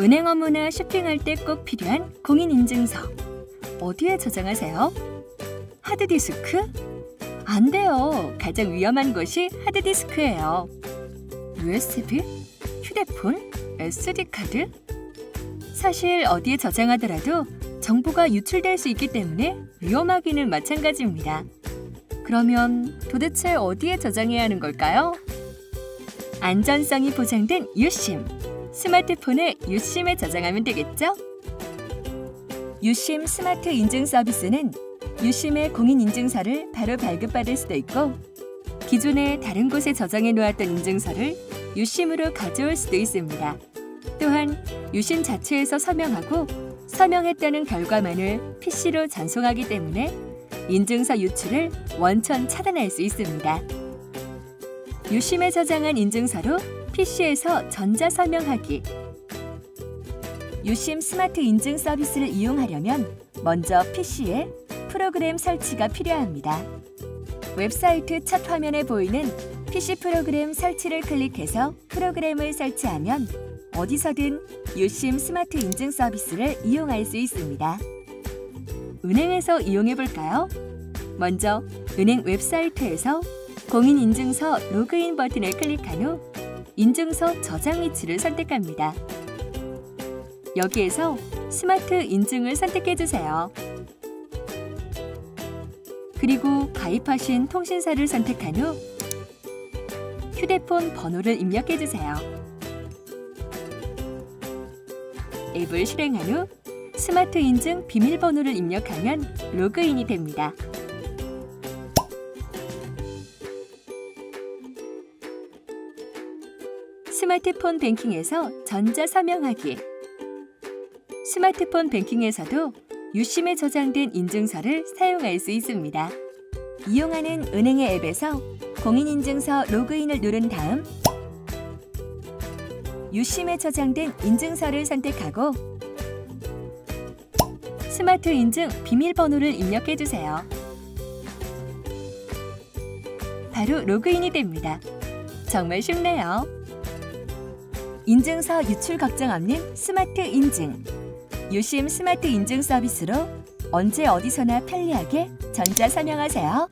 은행 업무나 쇼핑할 때 꼭 필요한 공인인증서. 어디에 저장하세요? 하드디스크? 안 돼요. 가장 위험한 곳이 하드디스크예요. USB? 휴대폰? SD카드? 사실 어디에 저장하더라도 정보가 유출될 수 있기 때문에 위험하기는 마찬가지입니다. 그러면 도대체 어디에 저장해야 하는 걸까요? 안전성이 보장된 유심. 스마트폰에 유심에 저장하면 되겠죠? 유심 스마트 인증 서비스는 유심의 공인 인증서를 바로 발급받을 수도 있고 기존에 다른 곳에 저장해 놓았던 인증서를 유심으로 가져올 수도 있습니다. 또한 유심 자체에서 서명하고 서명했다는 결과만을 PC로 전송하기 때문에 인증서 유출을 원천 차단할 수 있습니다. 유심에 저장한 인증서로 PC에서 전자 서명하기. 유심 스마트 인증 서비스를 이용하려면 먼저 PC에 프로그램 설치가 필요합니다. 웹사이트 첫 화면에 보이는 PC 프로그램 설치를 클릭해서 프로그램을 설치하면 어디서든 유심 스마트 인증 서비스를 이용할 수 있습니다. 은행에서 이용해 볼까요? 먼저 은행 웹사이트에서 공인인증서 로그인 버튼을 클릭한 후 인증서 저장 위치를 선택합니다. 여기에서 스마트 인증을 선택해 주세요. 그리고 가입하신 통신사를 선택한 후 휴대폰 번호를 입력해 주세요. 앱을 실행한 후 스마트 인증 비밀번호를 입력하면 로그인이 됩니다. 스마트폰 뱅킹에서 전자 서명하기. 스마트폰 뱅킹에서도 유심에 저장된 인증서를 사용할 수 있습니다. 이용하는 은행의 앱에서 공인인증서 로그인을 누른 다음 유심에 저장된 인증서를 선택하고 스마트 인증 비밀번호를 입력해 주세요. 바로 로그인이 됩니다. 정말 쉽네요. 인증서 유출 걱정 없는 스마트 인증. 유심 스마트 인증 서비스로 언제 어디서나 편리하게 전자 서명하세요.